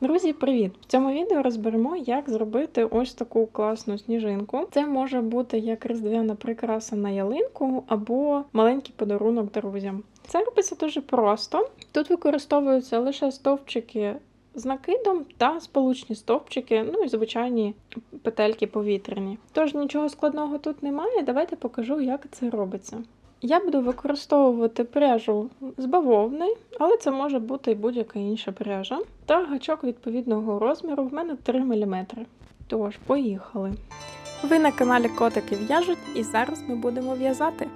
Друзі, привіт! В цьому відео розберемо, як зробити ось таку класну сніжинку. Це може бути як різдвяна прикраса на ялинку або маленький подарунок друзям. Це робиться дуже просто. Тут використовуються лише стовпчики з накидом та сполучні стовпчики, ну і звичайні петельки повітряні. Тож нічого складного тут немає. Давайте покажу, як це робиться. Я буду використовувати пряжу з бавовни, але це може бути і будь-яка інша пряжа. Та гачок відповідного розміру в мене 3 мм. Тож, поїхали. Ви на каналі Котики в'яжуть і зараз ми будемо в'язати.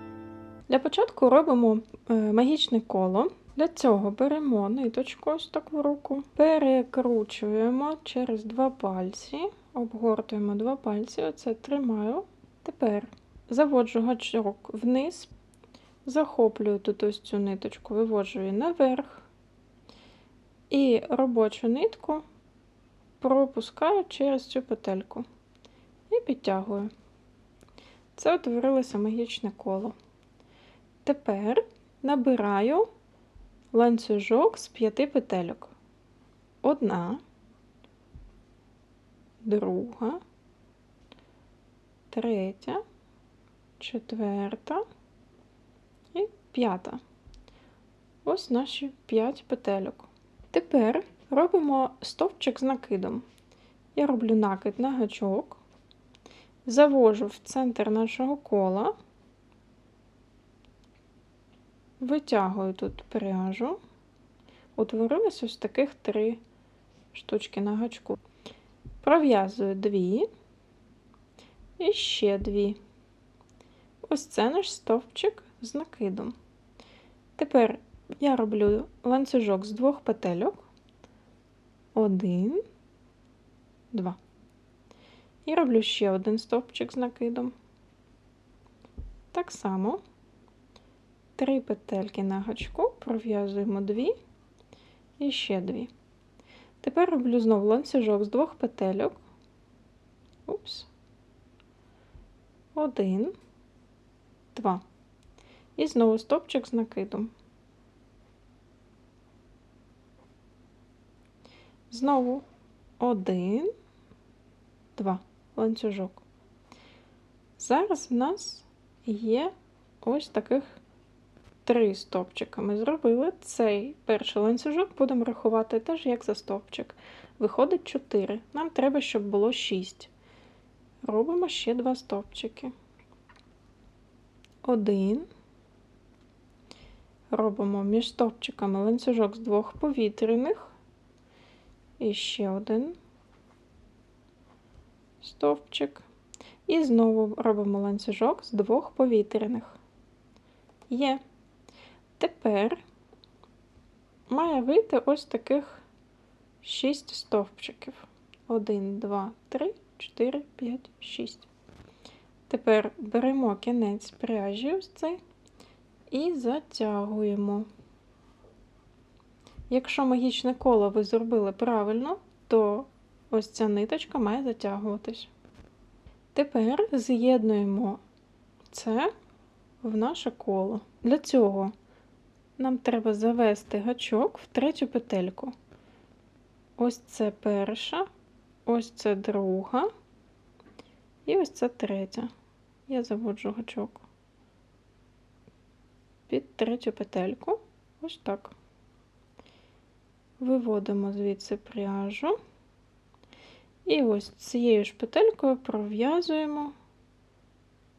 Для початку робимо е, магічне коло. Для цього беремо ниточку ось таку руку, перекручуємо через два пальці, обгортуємо два пальці, оце тримаю. Тепер заводжу гачок вниз, захоплюю тут ось цю ниточку, виводжу її наверх і робочу нитку пропускаю через цю петельку і підтягую. Це утворилося магічне коло. Тепер набираю ланцюжок з п'яти петельок. Одна, друга, третя, четверта п'ята. Ось наші 5 петельок. Тепер робимо стовпчик з накидом. Я роблю накид на гачок, завожу в центр нашого кола, витягую тут пряжу, утворилось ось таких три штучки на гачку. Пров'язую дві і ще дві. Ось це наш стовпчик з накидом. Тепер я роблю ланцюжок з двох петельок. Один, два. І роблю ще один стовпчик з накидом. Так само три петельки на гачку, пров'язуємо дві і ще дві. Тепер роблю знову ланцюжок з двох петельок. Упс. Один, два. І знову стопчик з накидом. Знову один, два, ланцюжок. Зараз в нас є ось таких три стовпчика. Ми зробили цей перший ланцюжок, будемо рахувати теж як за стовпчик. Виходить 4. Нам треба, щоб було 6. Робимо ще два стовпчики. Один. Робимо між стовпчиками ланцюжок з двох повітряних. І ще один стовпчик. І знову робимо ланцюжок з двох повітряних. Є. Тепер має вийти ось таких 6 стовпчиків. 1, 2, 3, 4, 5, 6. Тепер беремо кінець пряжі ось цей і затягуємо. Якщо магічне коло ви зробили правильно, то ось ця ниточка має затягуватись. Тепер з'єднуємо це в наше коло. Для цього нам треба завести гачок в третю петельку. Ось це перша, ось це друга, і ось це третя. Я заводжу гачок під третю петельку. Ось так. Виводимо звідси пряжу. І ось цією ж петелькою пров'язуємо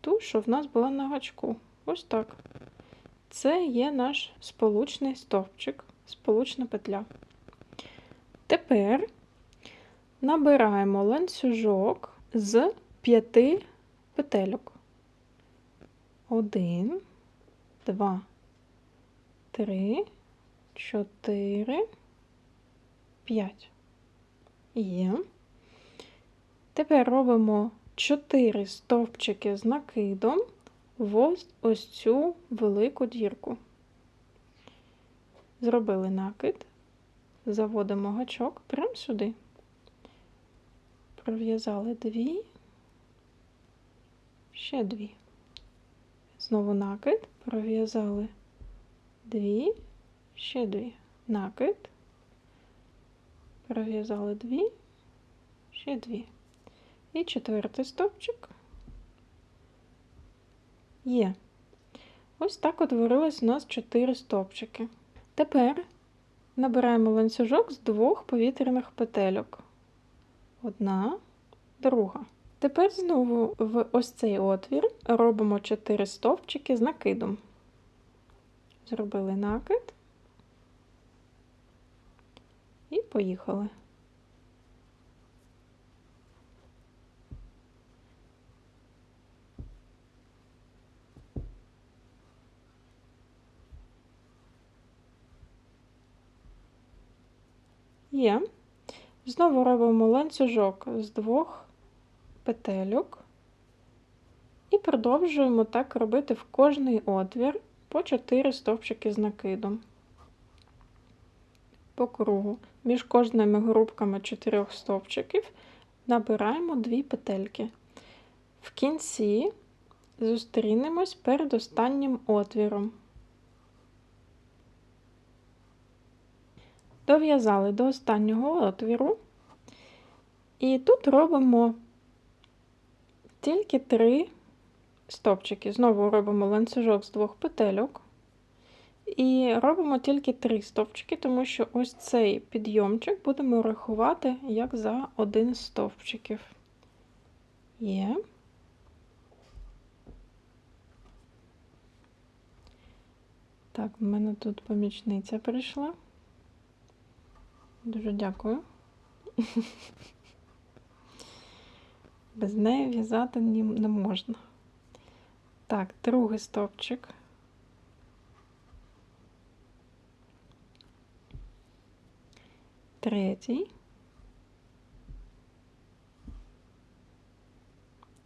ту, що в нас була на гачку. Ось так. Це є наш сполучний стовпчик, сполучна петля. Тепер набираємо ланцюжок з п'яти петельок. Один, два, три, чотири, п'ять. Є. Тепер робимо 4 стовпчики з накидом в ось цю велику дірку. Зробили накид, заводимо гачок прямо сюди. Пров'язали дві, ще дві. Знову накид, пров'язали дві, ще дві. Накид, Пров'язали дві, ще дві. І четвертий стовпчик. Є. Ось так утворилось у нас 4 стовпчики. Тепер набираємо ланцюжок з двох повітряних петельок. Одна, друга. Тепер знову в ось цей отвір робимо 4 стовпчики з накидом. Зробили накид і поїхали. Є. Знову робимо ланцюжок з двох петельок і продовжуємо так робити в кожний отвір по 4 стовпчики з накидом. По кругу. Між кожними групками 4 стовпчиків набираємо 2 петельки. В кінці зустрінемось перед останнім отвіром. Дов'язали до останнього отвіру, і тут робимо тільки три стовпчики. Знову робимо ланцюжок з двох петельок. І робимо тільки три стовпчики, тому що ось цей підйомчик будемо рахувати як за один з стовпчиків. Є. Так, в мене тут помічниця прийшла. Дуже дякую. Без неї в'язати не можна. Так, другий стовпчик. Третій.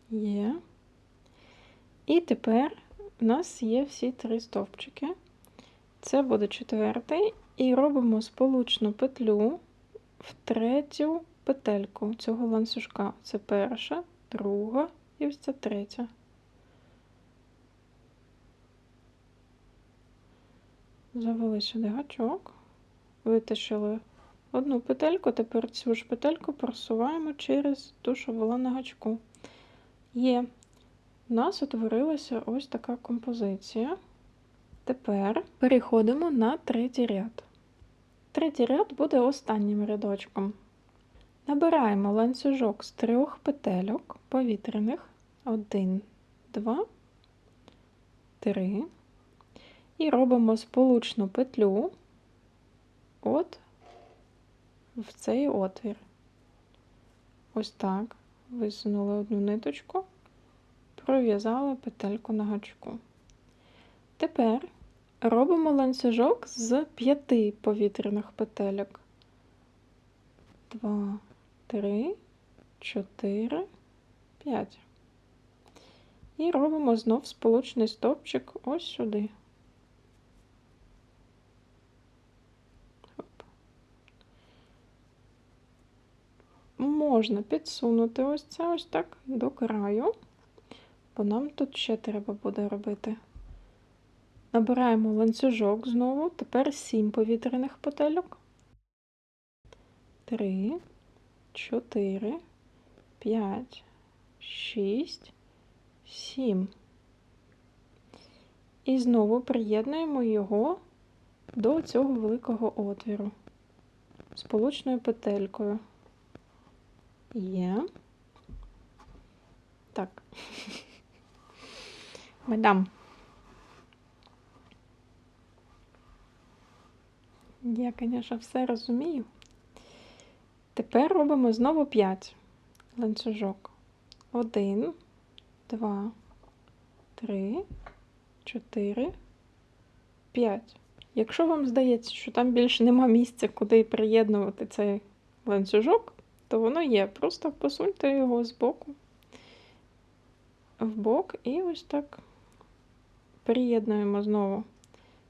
Є. І тепер у нас є всі три стовпчики. Це буде четвертий, і робимо сполучну петлю в третю петельку цього ланцюжка. Це перша, друга і ось ця третя. Завели сюди гачок, витащили одну петельку, тепер цю ж петельку просуваємо через ту, що була на гачку. Є. У нас утворилася ось така композиція. Тепер переходимо на третій ряд. Третій ряд буде останнім рядочком. Набираємо ланцюжок з трьох петельок повітряних. Один, два, три. І робимо сполучну петлю от в цей отвір. Ось так. Висунули одну ниточку, пров'язали петельку на гачку. Тепер робимо ланцюжок з п'яти повітряних петельок. Два, три, чотири, п'ять. І робимо знов сполучний стовпчик ось сюди. Можна підсунути ось це ось так до краю, бо нам тут ще треба буде робити. Набираємо ланцюжок знову, тепер 7 повітряних петельок. 3, 4, 5, 6, 7. І знову приєднуємо його до цього великого отвіру сполучною петелькою. Є. Так. Мадам. Я, звісно, все розумію. Тепер робимо знову 5 ланцюжок. 1, 2, 3, 4, 5. Якщо вам здається, що там більше нема місця, куди приєднувати цей ланцюжок, то воно є. Просто посуньте його з боку, в бок і ось так приєднуємо знову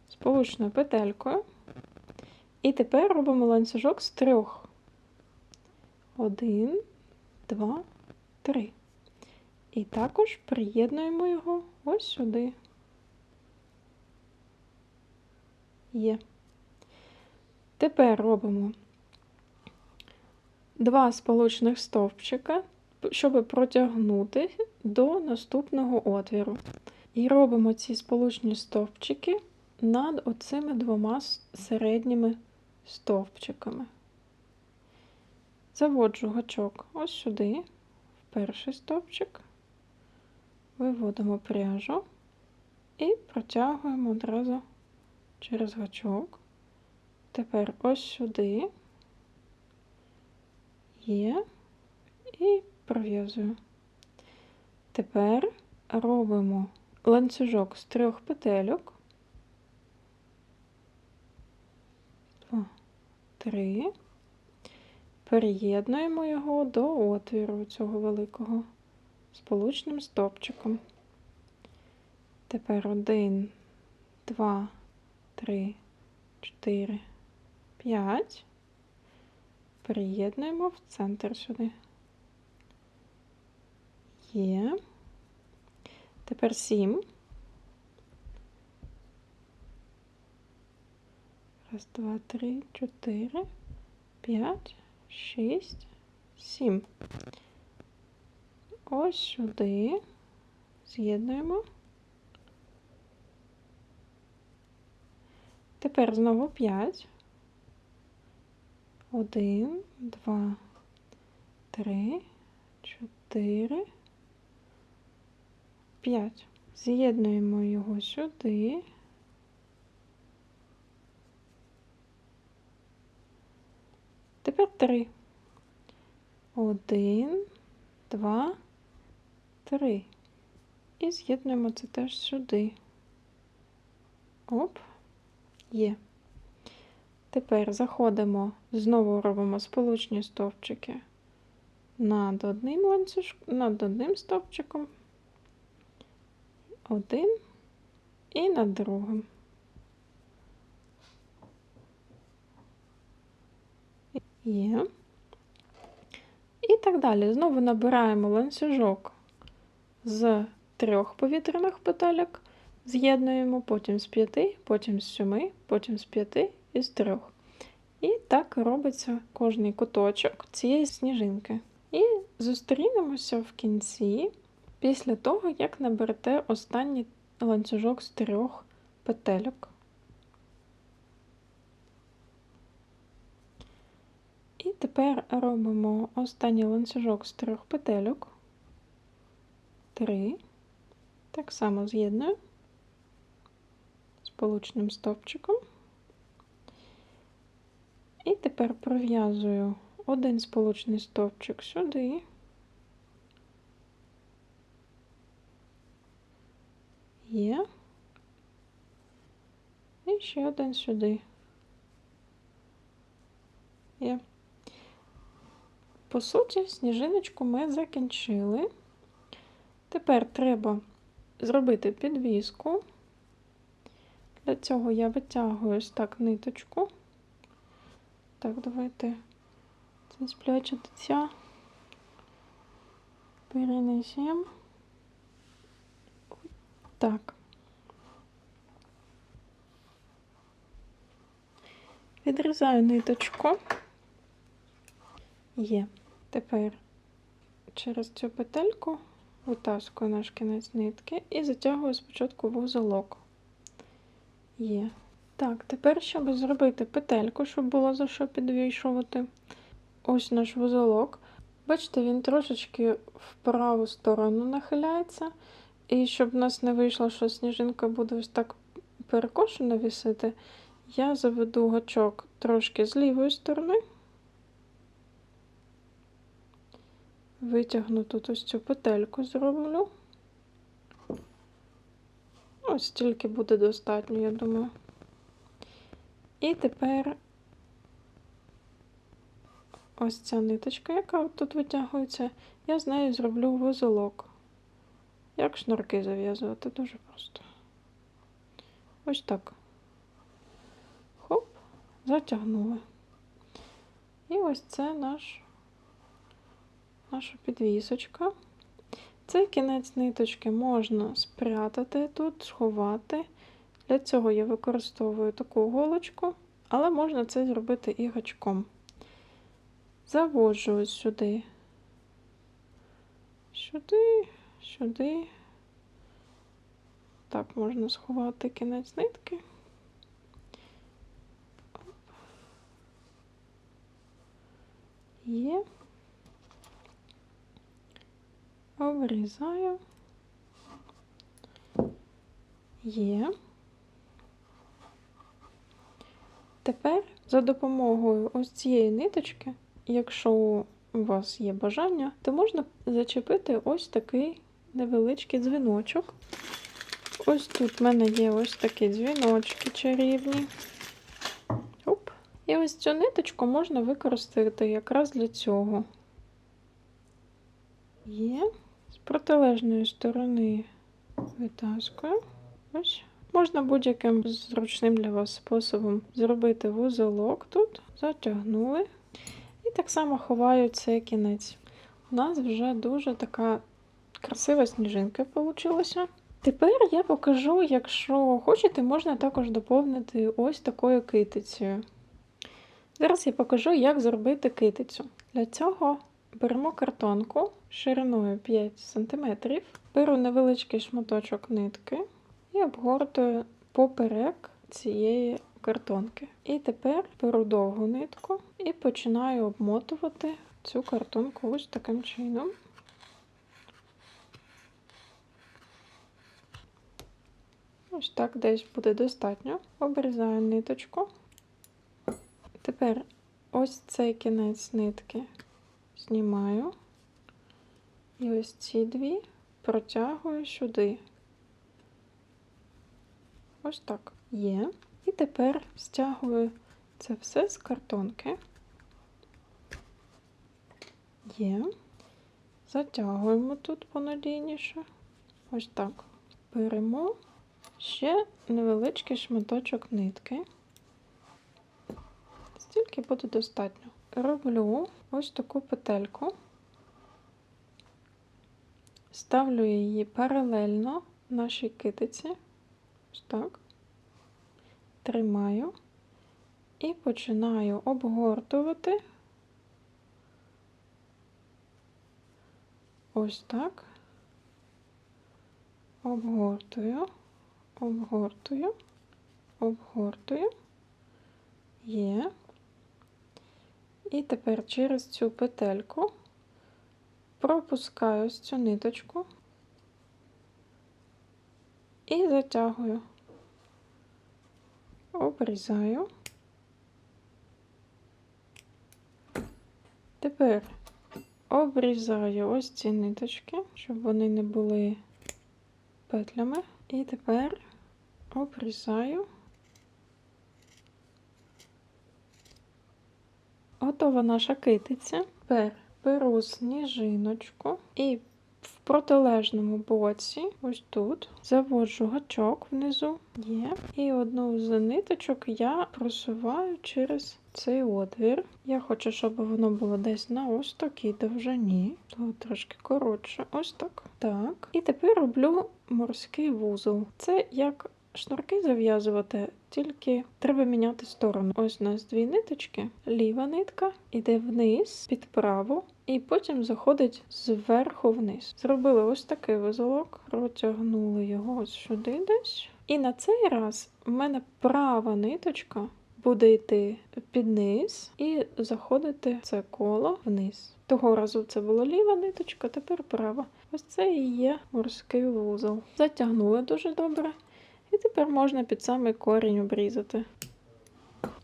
сполучною петелькою. І тепер робимо ланцюжок з трьох. Один, два, три. І також приєднуємо його ось сюди. Є. Тепер робимо два сполучних стовпчика, щоб протягнути до наступного отвіру. І робимо ці сполучні стовпчики над оцими двома середніми стовпчиками. Заводжу гачок ось сюди, в перший стовпчик, виводимо пряжу і протягуємо одразу через гачок. Тепер ось сюди є і пров'язую. Тепер робимо ланцюжок з трьох петельок. Два, три. Переєднуємо його до отвіру цього великого сполучним стопчиком. Тепер один, два, три, чотири, п'ять. Переєднуємо в центр сюди. Є. Тепер сім. Раз, два, три, чотири, п'ять, шість, сім. Ось сюди. З'єднуємо. Тепер знову п'ять. Один, два, три, чотири, п'ять. З'єднуємо його сюди. Тепер три. Один, два, три. І з'єднуємо це теж сюди. Оп, є. Тепер заходимо, знову робимо сполучні стовпчики над одним ланцюжком, над одним стовпчиком, один і над другим. Є. І так далі. Знову набираємо ланцюжок з трьох повітряних петелек, з'єднуємо, потім з п'яти, потім з сьоми, потім з п'яти із трьох. І так робиться кожний куточок цієї сніжинки. І зустрінемося в кінці після того, як наберете останній ланцюжок з трьох петельок. І тепер робимо останній ланцюжок з трьох петельок. Три. Так само з'єдную сполучним стовпчиком. І тепер пров'язую один сполучний стовпчик сюди. Є. І ще один сюди. Є. По суті, сніжиночку ми закінчили. Тепер треба зробити підвіску. Для цього я витягую ось так ниточку. Так, давайте це сплячатися. Перенесемо. Так. Відрізаю ниточку. Є. Тепер через цю петельку витаскую наш кінець нитки і затягую спочатку вузолок. Є. Так, тепер, щоб зробити петельку, щоб було за що підвішувати, ось наш вузолок. Бачите, він трошечки в праву сторону нахиляється. І щоб в нас не вийшло, що сніжинка буде ось так перекошена вісити, я заведу гачок трошки з лівої сторони. Витягну тут ось цю петельку зроблю. Ось стільки буде достатньо, я думаю. І тепер ось ця ниточка, яка тут витягується, я з нею зроблю вузолок. Як шнурки зав'язувати, дуже просто. Ось так. Хоп, затягнули. І ось це наш, наша підвісочка. Цей кінець ниточки можна спрятати тут, сховати. Для цього я використовую таку голочку, але можна це зробити і гачком. заводжу ось сюди. Сюди, сюди. Так, можна сховати кінець нитки. Є. Обрізаю. Є. Тепер за допомогою ось цієї ниточки, якщо у вас є бажання, то можна зачепити ось такий невеличкий дзвіночок. Ось тут в мене є ось такі дзвіночки чарівні. Оп. І ось цю ниточку можна використати якраз для цього. Є. Протилежної сторони витаскую. Ось. Можна будь-яким зручним для вас способом зробити вузолок тут, затягнули. І так само ховаю цей кінець. У нас вже дуже така красива сніжинка вийшла. Тепер я покажу, якщо хочете, можна також доповнити ось такою китицею. Зараз я покажу, як зробити китицю. Для цього беремо картонку шириною 5 см, беру невеличкий шматочок нитки і обгортую поперек цієї картонки. І тепер беру довгу нитку і починаю обмотувати цю картонку ось таким чином. Ось так десь буде достатньо. Обрізаю ниточку. Тепер ось цей кінець нитки знімаю. І ось ці дві протягую сюди. Ось так є. І тепер стягую це все з картонки. Є. Затягуємо тут понадійніше. Ось так. Беремо ще невеличкий шматочок нитки. Стільки буде достатньо. Роблю ось таку петельку, ставлю її паралельно нашій китиці. Ось так. Тримаю і починаю обгортувати. Ось так. Обгортую, обгортую, обгортую. Є. І тепер через цю петельку пропускаю ось цю ниточку і затягую, обрізаю. Тепер обрізаю ось ці ниточки, щоб вони не були петлями. І тепер обрізаю. Готова наша китиця. Тепер беру сніжиночку і в протилежному боці, ось тут, заводжу гачок внизу, є. І одну з ниточок я просуваю через цей отвір. Я хочу, щоб воно було десь на ось такій довжині. Тут трошки коротше, ось так. Так. І тепер роблю морський вузол. Це як шнурки зав'язувати, тільки треба міняти сторону. Ось у нас дві ниточки. Ліва нитка йде вниз під праву, і потім заходить зверху вниз. Зробили ось такий вузолок, протягнули його ось сюди десь. І на цей раз в мене права ниточка буде йти під низ і заходити це коло вниз. Того разу це була ліва ниточка, тепер права. Ось це і є морський вузол. Затягнули дуже добре. І тепер можна під самий корінь обрізати.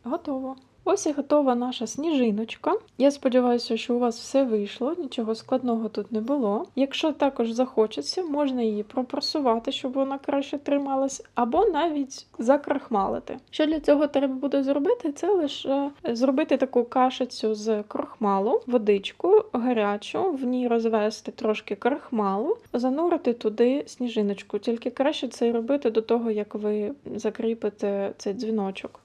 Готово. Ось і готова наша сніжиночка. Я сподіваюся, що у вас все вийшло, нічого складного тут не було. Якщо також захочеться, можна її пропрасувати, щоб вона краще трималась, або навіть закрахмалити. Що для цього треба буде зробити, це лише зробити таку кашицю з крохмалу, водичку гарячу, в ній розвести трошки крахмалу, занурити туди сніжиночку. Тільки краще це робити до того, як ви закріпите цей дзвіночок.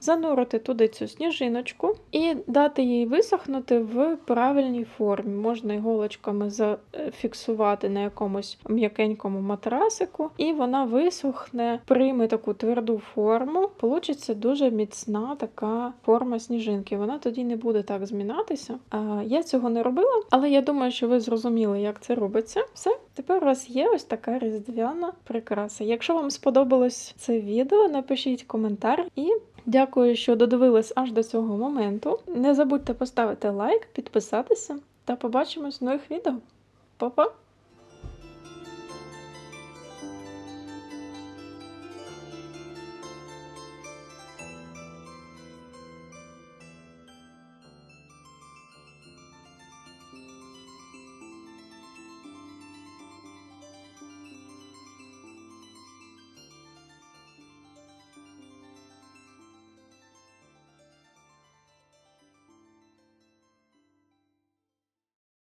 Занурити туди цю сніжиночку і дати їй висохнути в правильній формі. Можна іголочками зафіксувати на якомусь м'якенькому матрасику, і вона висохне, прийме таку тверду форму. Получиться дуже міцна така форма сніжинки. Вона тоді не буде так змінатися. Я цього не робила, але я думаю, що ви зрозуміли, як це робиться. Все, тепер у вас є ось така різдвяна прикраса. Якщо вам сподобалось це відео, напишіть коментар і дякую, що додивились аж до цього моменту. Не забудьте поставити лайк, підписатися та побачимось в нових відео. Па-па!